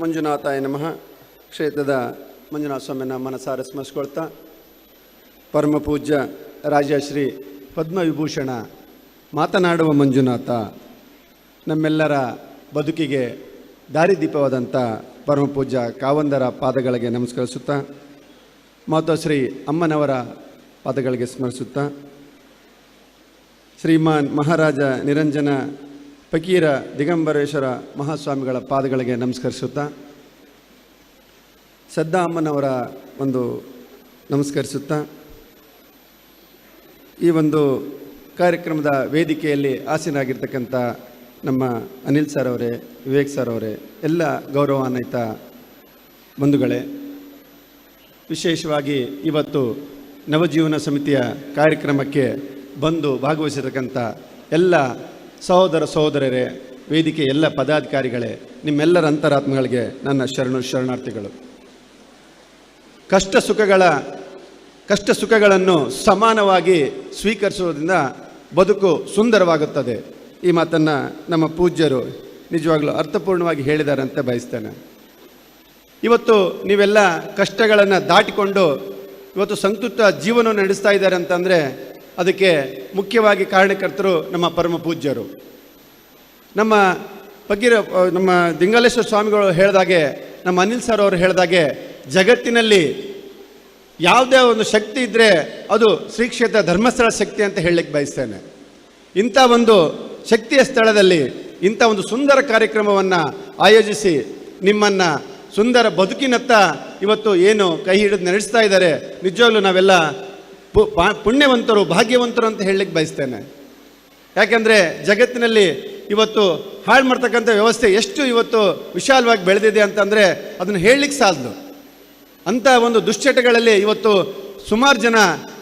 ಮಂಜುನಾಥಾಯ ನಮಃ. ಕ್ಷೇತ್ರದ ಮಂಜುನಾಥ ಸ್ವಾಮಿನ ಮನಸಾರ ಸ್ಮರಿಸ್ಕೊಳ್ತಾ ಪರಮ ಪೂಜ್ಯ ರಾಜಶ್ರೀ ಪದ್ಮವಿಭೂಷಣ ಮಾತನಾಡುವ ಮಂಜುನಾಥ, ನಮ್ಮೆಲ್ಲರ ಬದುಕಿಗೆ ದಾರಿದೀಪವಾದಂಥ ಪರಮ ಪೂಜ್ಯ ಕಾವಂದರ ಪಾದಗಳಿಗೆ ನಮಸ್ಕರಿಸುತ್ತಾ ಮಾತೋಶ್ರೀ ಅಮ್ಮನವರ ಪಾದಗಳಿಗೆ ಸ್ಮರಿಸುತ್ತಾ, ಶ್ರೀಮಾನ್ ಮಹಾರಾಜ ನಿರಂಜನ ಫಕೀರ ದಿಗಂಬರೇಶ್ವರ ಮಹಾಸ್ವಾಮಿಗಳ ಪಾದಗಳಿಗೆ ನಮಸ್ಕರಿಸುತ್ತಾ ಸದ್ದಾ ಅಮ್ಮನವರ ಒಂದು ನಮಸ್ಕರಿಸುತ್ತಾ ಈ ಒಂದು ಕಾರ್ಯಕ್ರಮದ ವೇದಿಕೆಯಲ್ಲಿ ಆಸೀನಾಗಿರ್ತಕ್ಕಂಥ ನಮ್ಮ ಅನಿಲ್ ಸರ್ ಅವರೇ, ವಿವೇಕ್ ಸರ್ ಅವರೇ, ಎಲ್ಲ ಗೌರವಾನ್ವಿತ ಬಂಧುಗಳೇ, ವಿಶೇಷವಾಗಿ ಇವತ್ತು ನವಜೀವನ ಸಮಿತಿಯ ಕಾರ್ಯಕ್ರಮಕ್ಕೆ ಬಂದು ಭಾಗವಹಿಸಿರ್ತಕ್ಕಂಥ ಎಲ್ಲ ಸಹೋದರ ಸಹೋದರರೇ, ವೇದಿಕೆ ಎಲ್ಲ ಪದಾಧಿಕಾರಿಗಳೇ, ನಿಮ್ಮೆಲ್ಲರ ಅಂತರಾತ್ಮಗಳಿಗೆ ನನ್ನ ಶರಣು ಶರಣಾರ್ಥಿಗಳು. ಕಷ್ಟ ಸುಖಗಳ ಕಷ್ಟ ಸುಖಗಳನ್ನು ಸಮಾನವಾಗಿ ಸ್ವೀಕರಿಸುವುದರಿಂದ ಬದುಕು ಸುಂದರವಾಗುತ್ತದೆ. ಈ ಮಾತನ್ನು ನಮ್ಮ ಪೂಜ್ಯರು ನಿಜವಾಗ್ಲೂ ಅರ್ಥಪೂರ್ಣವಾಗಿ ಹೇಳಿದ್ದಾರೆ ಅಂತ ಬಯಸ್ತೇನೆ. ಇವತ್ತು ನೀವೆಲ್ಲ ಕಷ್ಟಗಳನ್ನು ದಾಟಿಕೊಂಡು, ಇವತ್ತು ಸಂತೃಪ್ತ ಜೀವನ ನಡೆಸ್ತಾ ಇದ್ದಾರೆ ಅಂತಂದರೆ ಅದಕ್ಕೆ ಮುಖ್ಯವಾಗಿ ಕಾರಣಕರ್ತರು ನಮ್ಮ ಪರಮ ಪೂಜ್ಯರು. ನಮ್ಮ ಬಗ್ಗಿರ ನಮ್ಮ ದಿಂಗಾಲೇಶ್ವರ ಸ್ವಾಮಿಗಳು ಹೇಳಿದಾಗೆ ನಮ್ಮ ಅನಿಲ್ ಸರ್ ಅವರು ಹೇಳಿದಾಗೆ ಜಗತ್ತಿನಲ್ಲಿ ಯಾವುದೇ ಒಂದು ಶಕ್ತಿ ಇದ್ದರೆ ಅದು ಶ್ರೀ ಕ್ಷೇತ್ರ ಧರ್ಮಸ್ಥಳ ಶಕ್ತಿ ಅಂತ ಹೇಳಲಿಕ್ಕೆ ಬಯಸ್ತೇನೆ. ಇಂಥ ಒಂದು ಶಕ್ತಿಯ ಸ್ಥಳದಲ್ಲಿ ಇಂಥ ಒಂದು ಸುಂದರ ಕಾರ್ಯಕ್ರಮವನ್ನು ಆಯೋಜಿಸಿ ನಿಮ್ಮನ್ನು ಸುಂದರ ಬದುಕಿನತ್ತ ಇವತ್ತು ಏನು ಕೈ ಹಿಡಿದು ನಡೆಸ್ತಾ ಇದ್ದಾರೆ, ನಿಜವಾಗ್ಲೂ ನಾವೆಲ್ಲ ಪುಣ್ಯವಂತರು, ಭಾಗ್ಯವಂತರು ಅಂತ ಹೇಳಲಿಕ್ಕೆ ಬಯಸ್ತೇನೆ. ಯಾಕೆಂದರೆ ಜಗತ್ತಿನಲ್ಲಿ ಇವತ್ತು ಹಾಳು ಮಾಡ್ತಕ್ಕಂಥ ವ್ಯವಸ್ಥೆ ಎಷ್ಟು ಇವತ್ತು ವಿಶಾಲವಾಗಿ ಬೆಳೆದಿದೆ ಅಂತಂದರೆ ಅದನ್ನು ಹೇಳಲಿಕ್ಕೆ ಸಾಲದು ಅಂಥ ಒಂದು ದುಶ್ಚಟಗಳಲ್ಲಿ ಇವತ್ತು ಸುಮಾರು ಜನ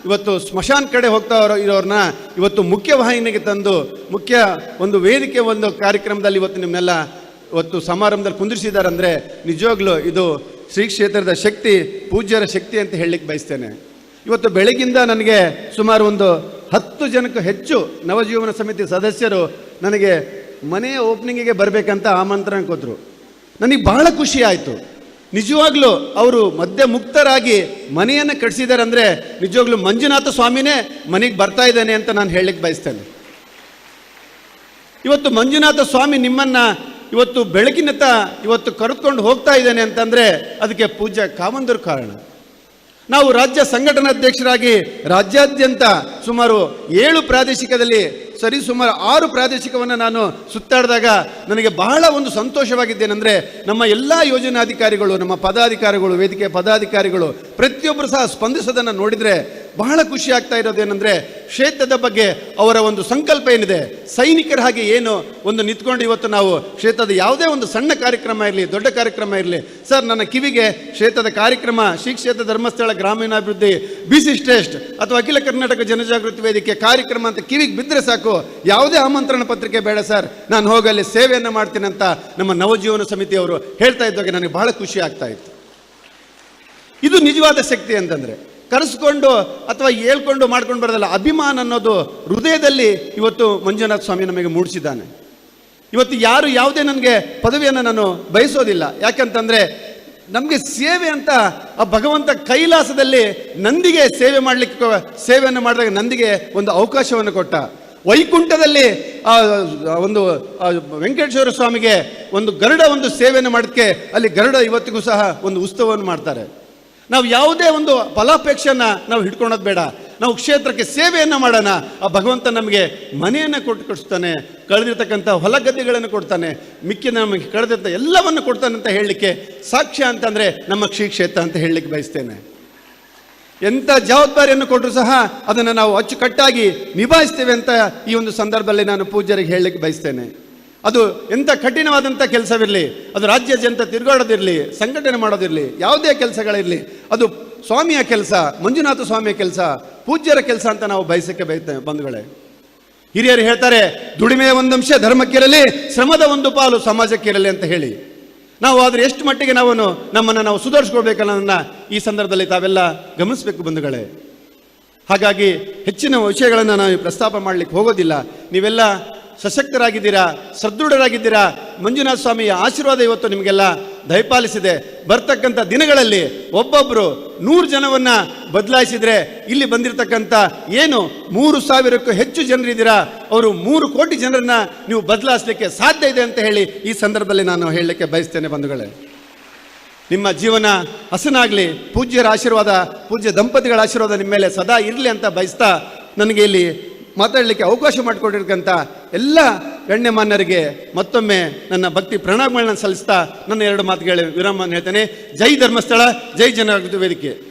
ಇವತ್ತು ಸ್ಮಶಾನ್ ಕಡೆ ಹೋಗ್ತಾ ಇರೋ- ಇರೋರನ್ನ ಇವತ್ತು ಮುಖ್ಯವಾಹಿನಿಗೆ ತಂದು, ಮುಖ್ಯ ಒಂದು ವೇದಿಕೆ ಒಂದು ಕಾರ್ಯಕ್ರಮದಲ್ಲಿ ಇವತ್ತು ನಿಮ್ಮನ್ನೆಲ್ಲ ಇವತ್ತು ಸಮಾರಂಭದಲ್ಲಿ ಕುಂದಿರಿಸಿದ್ದಾರೆ ಅಂದರೆ ನಿಜವಾಗ್ಲೂ ಇದು ಶ್ರೀ ಕ್ಷೇತ್ರದ ಶಕ್ತಿ, ಪೂಜ್ಯರ ಶಕ್ತಿ ಅಂತ ಹೇಳಲಿಕ್ಕೆ ಬಯಸ್ತೇನೆ. ಇವತ್ತು ಬೆಳಗಿಂದ ನನಗೆ ಸುಮಾರು ಒಂದು ಹತ್ತು ಜನಕ್ಕೂ ಹೆಚ್ಚು ನವಜೀವನ ಸಮಿತಿ ಸದಸ್ಯರು ನನಗೆ ಮನೆಯ ಓಪನಿಂಗಿಗೆ ಬರಬೇಕಂತ ಆಮಂತ್ರಣ ಕೊಟ್ಟರು ನನಗೆ ಬಹಳ ಖುಷಿ ಆಯಿತು. ನಿಜವಾಗ್ಲೂ ಅವರು ಮಧ್ಯ ಮುಕ್ತರಾಗಿ ಮನೆಯನ್ನು ಕಟ್ಟಿಸಿದ್ದಾರೆ ಅಂದರೆ ನಿಜವಾಗ್ಲೂ ಮಂಜುನಾಥ ಸ್ವಾಮಿನೇ ಮನೆಗೆ ಬರ್ತಾ ಇದ್ದಾನೆ ಅಂತ ನಾನು ಹೇಳಲಿಕ್ಕೆ ಬಯಸ್ತೇನೆ. ಇವತ್ತು ಮಂಜುನಾಥ ಸ್ವಾಮಿ ನಿಮ್ಮನ್ನು ಇವತ್ತು ಬೆಳಕಿನತ್ತ ಇವತ್ತು ಕರೆದುಕೊಂಡು ಹೋಗ್ತಾ ಇದ್ದಾನೆ ಅಂತಂದರೆ ಅದಕ್ಕೆ ಪೂಜ್ಯ ಕಾಮಂದರು ಕಾರಣ. ನಾವು ರಾಜ್ಯ ಸಂಘಟನಾಧ್ಯಕ್ಷರಾಗಿ ರಾಜ್ಯಾದ್ಯಂತ ಸುಮಾರು ಏಳು ಪ್ರಾದೇಶಿಕದಲ್ಲಿ, ಸರಿ ಸುಮಾರು ಆರು ಪ್ರಾದೇಶಿಕವನ್ನು ನಾನು ಸುತ್ತಾಡಿದಾಗ ನನಗೆ ಬಹಳ ಒಂದು ಸಂತೋಷವಾಗಿದ್ದೇನೆಂದರೆ ನಮ್ಮ ಎಲ್ಲ ಯೋಜನಾಧಿಕಾರಿಗಳು, ನಮ್ಮ ಪದಾಧಿಕಾರಿಗಳು ವೇದಿಕೆ ಪದಾಧಿಕಾರಿಗಳು ಪ್ರತಿಯೊಬ್ಬರು ಸಹ ಸ್ಪಂದಿಸೋದನ್ನು ನೋಡಿದರೆ ಬಹಳ ಖುಷಿ ಆಗ್ತಾ ಇರೋದೇನೆಂದರೆ ಕ್ಷೇತ್ರದ ಬಗ್ಗೆ ಅವರ ಒಂದು ಸಂಕಲ್ಪ ಏನಿದೆ, ಸೈನಿಕರ ಹಾಗೆ ಏನು ಒಂದು ನಿಂತ್ಕೊಂಡು ಇವತ್ತು ನಾವು ಕ್ಷೇತ್ರದ ಯಾವುದೇ ಒಂದು ಸಣ್ಣ ಕಾರ್ಯಕ್ರಮ ಇರಲಿ, ದೊಡ್ಡ ಕಾರ್ಯಕ್ರಮ ಇರಲಿ, ಸರ್ ನನ್ನ ಕಿವಿಗೆ ಕ್ಷೇತ್ರದ ಕಾರ್ಯಕ್ರಮ, ಶ್ರೀ ಕ್ಷೇತ್ರ ಧರ್ಮಸ್ಥಳ ಗ್ರಾಮೀಣಾಭಿವೃದ್ಧಿ ಬಿ ಸಿ ಸ್ಟ್ರೇಷ್ಟ್ ಅಥವಾ ಅಖಿಲ ಕರ್ನಾಟಕ ಜನಜಾಗೃತಿ ವೇದಿಕೆ ಕಾರ್ಯಕ್ರಮ ಅಂತ ಕಿವಿಗೆ ಬಿದ್ದರೆ ಸಾಕು, ಯಾವುದೇ ಆಮಂತ್ರಣ ಪತ್ರಿಕೆ ಬೇಡ ಸರ್. ನಾನು ಹೋಗಲ್ಲಿ ಸೇವೆಯನ್ನು ಮಾಡ್ತೀನಿ ಅಂತ ನಮ್ಮ ನವಜೀವನ ಸಮಿತಿಯವರು ಹೇಳ್ತಾ ಇದ್ದಾಗ ನನಗೆ ಬಹಳ ಖುಷಿ ಆಗ್ತಾ ಇತ್ತು. ಇದು ನಿಜವಾದ ಶಕ್ತಿ ಅಂತಂದ್ರೆ. ಕರೆಸ್ಕೊಂಡು ಅಥವಾ ಹೇಳ್ಕೊಂಡು ಮಾಡ್ಕೊಂಡು ಬರೋದಲ್ಲ, ಅಭಿಮಾನ ಅನ್ನೋದು ಹೃದಯದಲ್ಲಿ ಇವತ್ತು ಮಂಜುನಾಥ ಸ್ವಾಮಿ ನಮಗೆ ಮೂಡಿಸಿದ್ದಾನೆ. ಇವತ್ತು ಯಾರು ಯಾವುದೇ ನನಗೆ ಪದವಿಯನ್ನು ನಾನು ಬಯಸೋದಿಲ್ಲ. ಯಾಕಂತಂದರೆ ನಮಗೆ ಸೇವೆ ಅಂತ ಆ ಭಗವಂತ ಕೈಲಾಸದಲ್ಲಿ ನಂದಿಗೆ ಸೇವೆ ಮಾಡಲಿಕ್ಕೆ ಸೇವೆಯನ್ನು ಮಾಡಿದಾಗ ನಂದಿಗೆ ಒಂದು ಅವಕಾಶವನ್ನು ಕೊಟ್ಟ. ವೈಕುಂಠದಲ್ಲಿ ಆ ಒಂದು ವೆಂಕಟೇಶ್ವರ ಸ್ವಾಮಿಗೆ ಒಂದು ಗರುಡ ಒಂದು ಸೇವೆಯನ್ನು ಮಾಡೋಕ್ಕೆ ಅಲ್ಲಿ ಗರುಡ ಇವತ್ತಿಗೂ ಸಹ ಒಂದು ಉತ್ಸವವನ್ನು ಮಾಡ್ತಾರೆ. ನಾವು ಯಾವುದೇ ಒಂದು ಫಲಾಪೇಕ್ಷೆಯನ್ನ ನಾವು ಹಿಡ್ಕೊಳೋದು ಬೇಡ. ನಾವು ಕ್ಷೇತ್ರಕ್ಕೆ ಸೇವೆಯನ್ನು ಮಾಡೋಣ. ಆ ಭಗವಂತ ನಮಗೆ ಮನೆಯನ್ನು ಕೊಟ್ಟು ಕೊಡಿಸ್ತಾನೆ ಕಳೆದಿರ್ತಕ್ಕಂಥ ಹೊಲ ಗದ್ದೆಗಳನ್ನು ಕೊಡ್ತಾನೆ, ಮಿಕ್ಕಿ ನಮಗೆ ಕಳೆದಿರ್ತ ಎಲ್ಲವನ್ನು ಕೊಡ್ತಾನೆ ಅಂತ ಹೇಳಲಿಕ್ಕೆ ಸಾಕ್ಷ್ಯ ಅಂತಂದರೆ ನಮ್ಮ ಶ್ರೀ ಕ್ಷೇತ್ರ ಅಂತ ಹೇಳಲಿಕ್ಕೆ ಬಯಸ್ತೇನೆ. ಎಂಥ ಜವಾಬ್ದಾರಿಯನ್ನು ಕೊಟ್ಟರು ಸಹ ಅದನ್ನು ನಾವು ಅಚ್ಚುಕಟ್ಟಾಗಿ ನಿಭಾಯಿಸ್ತೇವೆ ಅಂತ ಈ ಒಂದು ಸಂದರ್ಭದಲ್ಲಿ ನಾನು ಪೂಜ್ಯರಿಗೆ ಹೇಳಲಿಕ್ಕೆ ಬಯಸ್ತೇನೆ. ಅದು ಎಂಥ ಕಠಿಣವಾದಂಥ ಕೆಲಸವಿರಲಿ, ಅದು ರಾಜ್ಯ ಜನತೆ ತಿರುಗಾಡೋದಿರಲಿ, ಸಂಘಟನೆ ಮಾಡೋದಿರಲಿ, ಯಾವುದೇ ಕೆಲಸಗಳಿರಲಿ, ಅದು ಸ್ವಾಮಿಯ ಕೆಲಸ, ಮಂಜುನಾಥ ಸ್ವಾಮಿಯ ಕೆಲಸ, ಪೂಜ್ಯರ ಕೆಲಸ ಅಂತ ನಾವು ಬಯಸಕ್ಕೆ ಬಯಸ್ತೇವೆ ಬಂಧುಗಳೇ. ಹಿರಿಯರು ಹೇಳ್ತಾರೆ ದುಡಿಮೆಯ ಒಂದಂಶ ಧರ್ಮಕ್ಕಿರಲಿ, ಶ್ರಮದ ಒಂದು ಪಾಲು ಸಮಾಜಕ್ಕಿರಲಿ ಅಂತ ಹೇಳಿ. ನಾವು ಆದರೆ ಎಷ್ಟು ಮಟ್ಟಿಗೆ ನಾವು ನಮ್ಮನ್ನು ನಾವು ಸುಧಾರಿಸ್ಕೊಳ್ಬೇಕನ್ನೋದನ್ನ ಈ ಸಂದರ್ಭದಲ್ಲಿ ತಾವೆಲ್ಲ ಗಮನಿಸಬೇಕು ಬಂಧುಗಳೇ. ಹಾಗಾಗಿ ಹೆಚ್ಚಿನ ವಿಷಯಗಳನ್ನು ನಾವು ಪ್ರಸ್ತಾಪ ಮಾಡಲಿಕ್ಕೆ ಹೋಗೋದಿಲ್ಲ. ನೀವೆಲ್ಲ ಸಶಕ್ತರಾಗಿದ್ದೀರಾ, ಸದೃಢರಾಗಿದ್ದೀರಾ? ಮಂಜುನಾಥ ಸ್ವಾಮಿಯ ಆಶೀರ್ವಾದ ಇವತ್ತು ನಿಮಗೆಲ್ಲ ದಯಪಾಲಿಸಿದೆ. ಬರ್ತಕ್ಕಂಥ ದಿನಗಳಲ್ಲಿ ಒಬ್ಬೊಬ್ಬರು ನೂರು ಜನವನ್ನು ಬದಲಾಯಿಸಿದರೆ ಇಲ್ಲಿ ಬಂದಿರತಕ್ಕಂಥ ಏನು ಮೂರು ಸಾವಿರಕ್ಕೂ ಹೆಚ್ಚು ಜನರಿದ್ದೀರಾ? ಅವರು ಮೂರು ಕೋಟಿ ಜನರನ್ನ ನೀವು ಬದಲಾಯಿಸಲಿಕ್ಕೆ ಸಾಧ್ಯ ಇದೆ ಅಂತ ಹೇಳಿ ಈ ಸಂದರ್ಭದಲ್ಲಿ ನಾನು ಹೇಳಲಿಕ್ಕೆ ಬಯಸ್ತೇನೆ ಬಂಧುಗಳೇ. ನಿಮ್ಮ ಜೀವನ ಹಸನಾಗಲಿ, ಪೂಜ್ಯರ ಆಶೀರ್ವಾದ, ಪೂಜ್ಯ ದಂಪತಿಗಳ ಆಶೀರ್ವಾದ ನಿಮ್ಮ ಮೇಲೆ ಸದಾ ಇರಲಿ ಅಂತ ಬಯಸ್ತಾ ನನಗೆ ಇಲ್ಲಿ ಮಾತಾಡಲಿಕ್ಕೆ ಅವಕಾಶ ಮಾಡಿಕೊಟ್ಟಿರ್ತಕ್ಕಂಥ ಎಲ್ಲ ಗಣ್ಯಮಾನ್ಯರಿಗೆ ಮತ್ತೊಮ್ಮೆ ನನ್ನ ಭಕ್ತಿ ಪ್ರಣಾಮಗಳನ್ನ ಸಲ್ಲಿಸ್ತಾ ನನ್ನ ಎರಡು ಮಾತುಗಳ ವಿರಾಮ ಹೇಳ್ತೇನೆ. ಜೈ ಧರ್ಮಸ್ಥಳ, ಜೈ ಜನ ವೇದಿಕೆ